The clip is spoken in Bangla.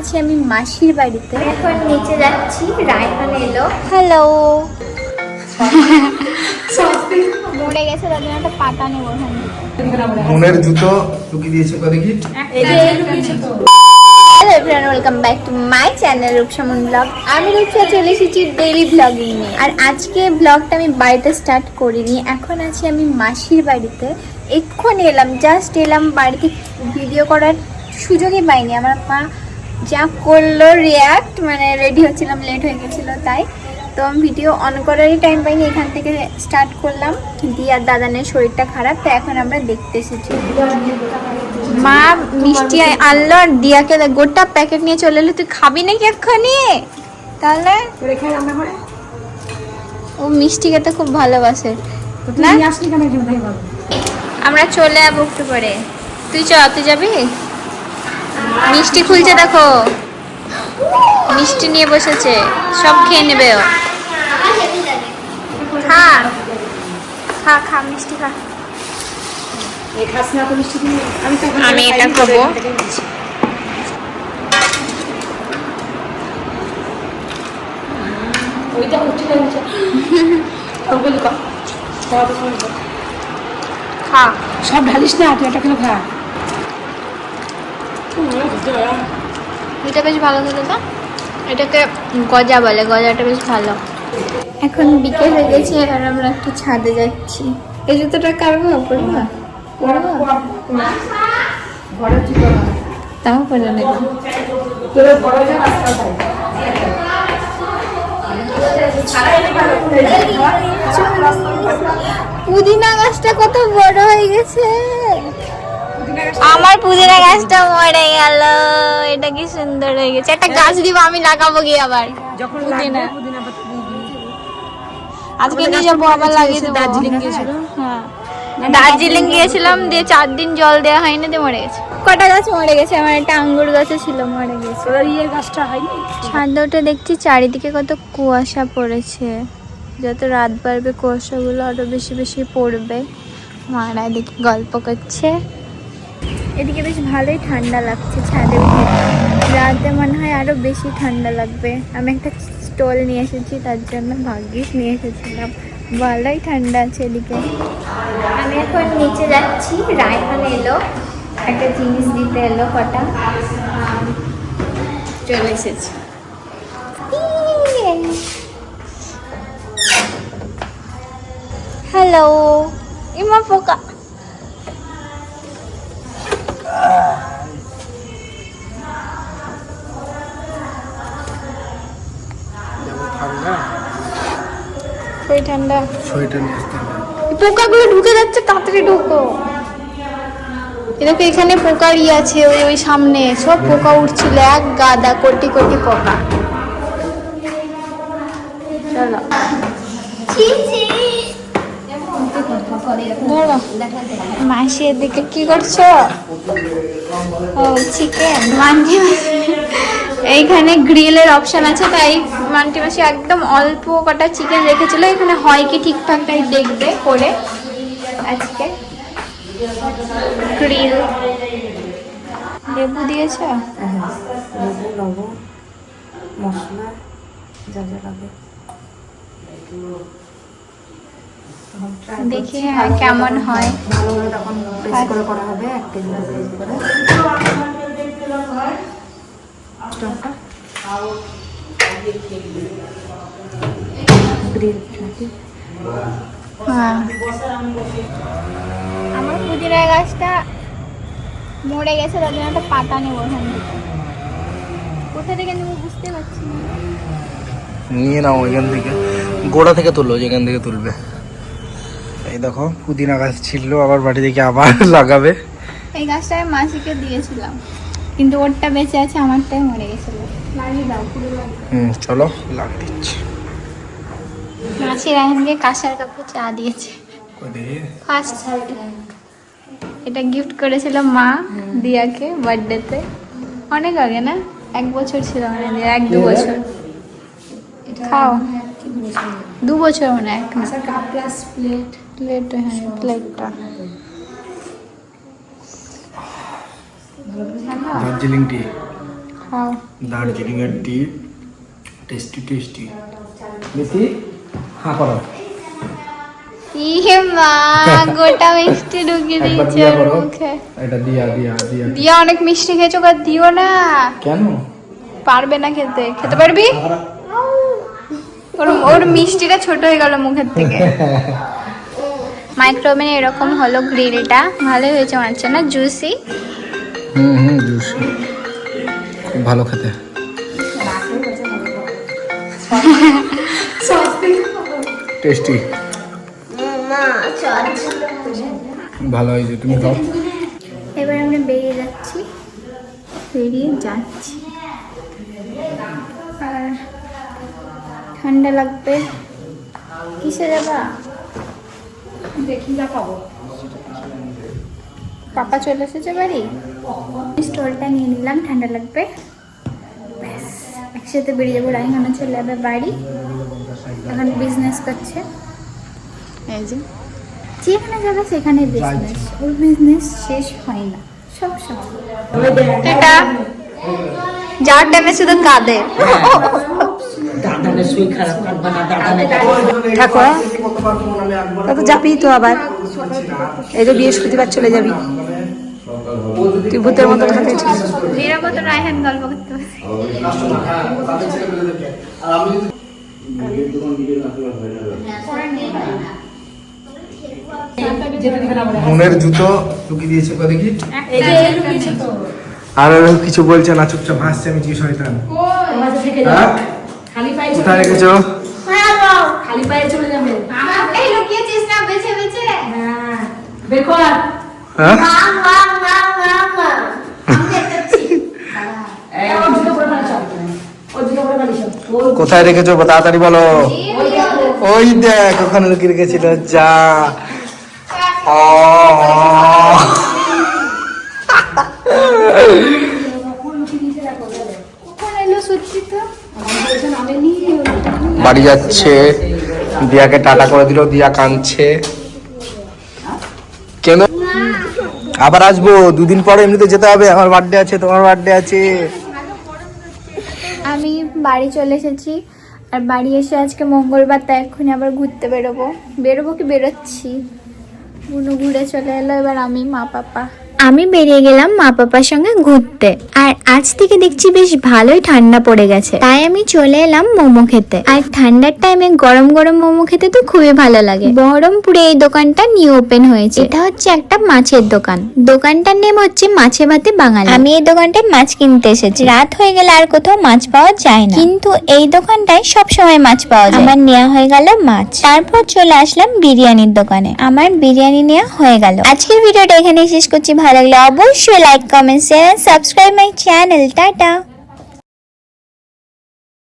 আছি আমি মাসির বাড়িতে। এখন নিচে যাচ্ছি রায়হান এলো। হ্যালো মরে গেছে তার জন্য একটা পাতা নেব মনের জুতো লুকিয়ে দিয়েছে কো দেখি। Hello everyone welcome back to my channel রূপসামন blog আমি রূপসা চলে এসেছি ডেইলি ব্লগিং নিয়ে। আর আজকে ব্লগটা আমি বাড়িতে স্টার্ট করিনি। এখন আছি আমি মাসির বাড়িতে। এক্ষুনি এলাম জাস্ট এলাম বাড়িতে ভিডিও করার সুযোগই পাইনি। আমার মা যা করল রিয়াক্ট মানে রেডি হচ্ছিলাম লেট হয়ে গেছিল তাই। তো আমি ভিডিও অন করারই টাইম পাইনি এখান থেকে স্টার্ট করলাম। দিয়ার দাদানের শরীরটা খারাপ তো এখন আমরা দেখতে এসেছি। মা মিষ্টি আনলো আর দিয়াকে গোটা প্যাকেট নিয়ে চলে এলো তুই খাবি নাকি এক্ষুনি? তাহলে ও মিষ্টি খেতে খুব ভালোবাসে আমরা চলে যাব একটু পরে। তুই চ তুই যাবি? মিষ্টি খুলছে দেখো। মিষ্টি নিয়ে বসেছে। সব খেয়ে নেবে ও। খা। খা খা মিষ্টি খা। আমি এটা খাব। খা। সব ঢালিস না তুই একটা খেলে খা। এটা বেশ ভালো খেতে তো। এটাকে গজা বলে, গজাটা বেশ ভালো। এখন বিকেল হয়ে গেছে আর আমরা একটু ছাদে যাচ্ছি। এই জুতোটা পরবো? পরবো? তাও পরে নেব। পুদিনা গাছটা কত বড় হয়ে গেছে। আমার পুদিনা গাছটা মরে গেল। এটা কি সুন্দর হয়ে গেছে। একটা গাছ দিব আমি লাগাবো গিয়ে আবার। যখন পুদিনা। আজকে নিয়ে যাব আবার লাগিয়ে দেবো দার্জিলিং গিয়েছিল। হ্যাঁ। দার্জিলিং গিয়েছিলাম দিয়ে চার দিন জল দেওয়া হয়নি দিয়ে মরে গেছে। কটা গাছ মরে গেছে? আমার একটা আঙ্গুর গাছও ছিল মরে গেছে। ইয়ের গাছটা হয়নি? ছাদে উঠে দেখছি চারিদিকে কত কুয়াশা পড়েছে। যত রাত বাড়বে কুয়াশাগুলো আরও বেশি বেশি পড়বে। মারা এদিকে গল্প করছে। এদিকে বেশ ভালোই ঠান্ডা লাগছে ছাদে উঠে রাতে মনে হয় আরও বেশি ঠান্ডা লাগবে। আমি একটা স্টল নিয়ে এসেছি, তার জন্য ভাগ্যিস নিয়ে এসেছিলাম। ভালোই ঠান্ডা আছে এদিকে। আমি এখন নিচে যাচ্ছি, রায়হান এলো, একটা জিনিস দিতে এলো কটা। চলে এসেছি। হ্যালো ইমা পোকা শরীর ঠান্ডা। সোয়েটার নিয়ে আসতে পোকাগুলো ঢুকে যাচ্ছে তাড়াতাড়ি ঢুকো। এরকম এখানে পোকার ই আছে ওই ওই সামনে। সব পোকা উঠছিল এক গাদা কোটি কোটি পোকা। চলো। মাসি এদিকে কি করছ? ও চিকেন মান্টি এইখানে গ্রিলের অপশন আছে, তাই মান্টি মাসি একদম অল্প কটা চিকেন রেখেছিল। এখানে হয় কি ঠিকঠাক তাই দেখবে করে আজকে। গ্রিল। লেবু দিয়েছ? লেবু, লবণ, মশলা, যা যা লাগে। দেখি হ্যাঁ কেমন হয়। ভালো করে তখন পেস্ট করে করা হবে এক কেজি পেস্ট করে। হ্যাঁ। আমার পুদিনা গাছটা মরে গেছে তার জন্য একটা পাতা নেব ওখান কোথা থেকে নেব বুঝতে পারছি না। নিয়ে নাও এখান থেকে। গোড়া থেকে তুললো যেখান থেকে তুলবে। এই দেখো পুদিনা গাছ ছিল আবার বাড়ি থেকে আবার লাগাবে। এই গাছটা আমি মাসিকে দিয়েছিলাম কিন্তু ওরটা বেঁচে আছে আমারটাই মরে গেছিল। লাগিয়ে দাও পুরো লাগিয়ে হুম চলো লাগিয়ে দিচ্ছি। মাসি রায়হানকে কাঁসার কাপে চা দিয়েছে। ফার্স্ট এটা গিফট করেছিল মা দিয়াকে বার্থডেতে। অনেক আগে না? এক বছর ছিল মানে এক দু বছর। খাও। দু বছর মনে এক কাপ প্লাস প্লেট প্লেট হ্যাঁ প্লেটটা দার্জিলিং টি খাও। দার্জিলিং এর টি টেস্টি টেস্টি বেশি? হ্যাঁ করো। মা গোটা মিষ্টি ঢুকিয়ে দিয়েছে মুখে। এটা দিয়া দিয়া দিয়া। দিয়া অনেক মিষ্টি খেয়েছো আর দিও না। কেন? পারবে না খেতে। খেতে পারবি? ওর ওর মিষ্টিটা ছোট হয়ে গেল মুখের থেকে। মাইক্রোওভেনে এরকম হলো গ্রিলটা। ভালোই হয়েছে মনে হচ্ছে না? জুসি হুম হুম জুস খুব ভালো খেতে। টেস্টি ভালো হয়েছে তুমি খাও। এবার আমরা বেরিয়ে যাচ্ছি। বেরিয়ে যাচ্ছি। ঠান্ডা লাগবে। কিসে যাবা? দেখি যা পাবো। পাপা চলে এসেছে বাড়ি? স্টোলটা নিয়ে নিলাম ঠান্ডা লাগবে। ব্যাস একসাথে বেরিয়ে যাব। রায়হানা চলে যাবে বাড়ি। এখন বিজনেস করছে। এই যে যেখানে যাবে সেখানে বিজনেস ওর বিজনেস শেষ হয় না। সব সময় এটা যাওয়ার টাইমে শুধু কাঁদে। ঠাকুর তা যাবি তো আবার। এই তো বৃহস্পতিবার চলে যাবি। তুই ভূতের মতো মনের জুতো লুকিয়ে দিয়েছে দেখি? আর কিছু বলছে না চুপচাপ হাসছে আমি কি শয়তান মাঝে থেকে হ্যাঁ? খালি পায়ে কোথায় রেখেছো? খালি পায়ে চলে যাবে। এই লুকিয়েছিস না বেছে বেছে। হ্যাঁ বের কর। হ্যাঁ? পরে বাড়ি চল। ওই কোথায় রেখেছো? তাড়াতাড়ি বলো। ওই ওই দেখ ওখানে লুকিয়ে রেখেছিল। যা। ও কখন এলো সত্যি তো বাড়ি যাচ্ছে দিয়াকে টাটা করে দিল দিয়া কাঁদছে। কেন? আবার আসব দুদিন পরে এমনিতে যেতে হবে আমার বার্থডে আছে তোমার বার্থডে আছে। আমি বাড়ি চলে এসেছি আর বাড়ি এসে আজকে মঙ্গলবার তাই এক্ষুনি আবার ঘুরতে বেরোবো। বেরোবো কি বেরোচ্ছি? বুনু ঘুরে চলে এলো এবার আমি মা পাপা আমি বেরিয়ে গেলাম মা পাপার সঙ্গে ঘুরতে। আর আজ থেকে দেখছি বেশ ভালোই ঠান্ডা পড়ে গেছে। তাই আমি চলে এলাম মোমো খেতে। আর ঠান্ডার টাইমে গরম গরম মোমো খেতে তো খুবই ভালো লাগে। বহরমপুরে এই দোকানটা নিউ ওপেন হয়েছে। এটা হচ্ছে একটা মাছের দোকান। দোকানটার নেম হচ্ছে মাছে ভাতে বাঙালি। আমি এই দোকানটায় মাছ কিনতে এসেছি। রাত হয়ে গেলে আর কোথাও মাছ পাওয়া যায় না। কিন্তু এই দোকানটায় সব সময় মাছ পাওয়া যায়। আমার নেওয়া হয়ে গেল মাছ। তারপর চলে আসলাম বিরিয়ানির দোকানে। আমার বিরিয়ানি নেওয়া হয়ে গেল। আজকের ভিডিওটা এখানে শেষ করছি। ভালো అలాగే about shoe like comment share and subscribe my channel. Tata.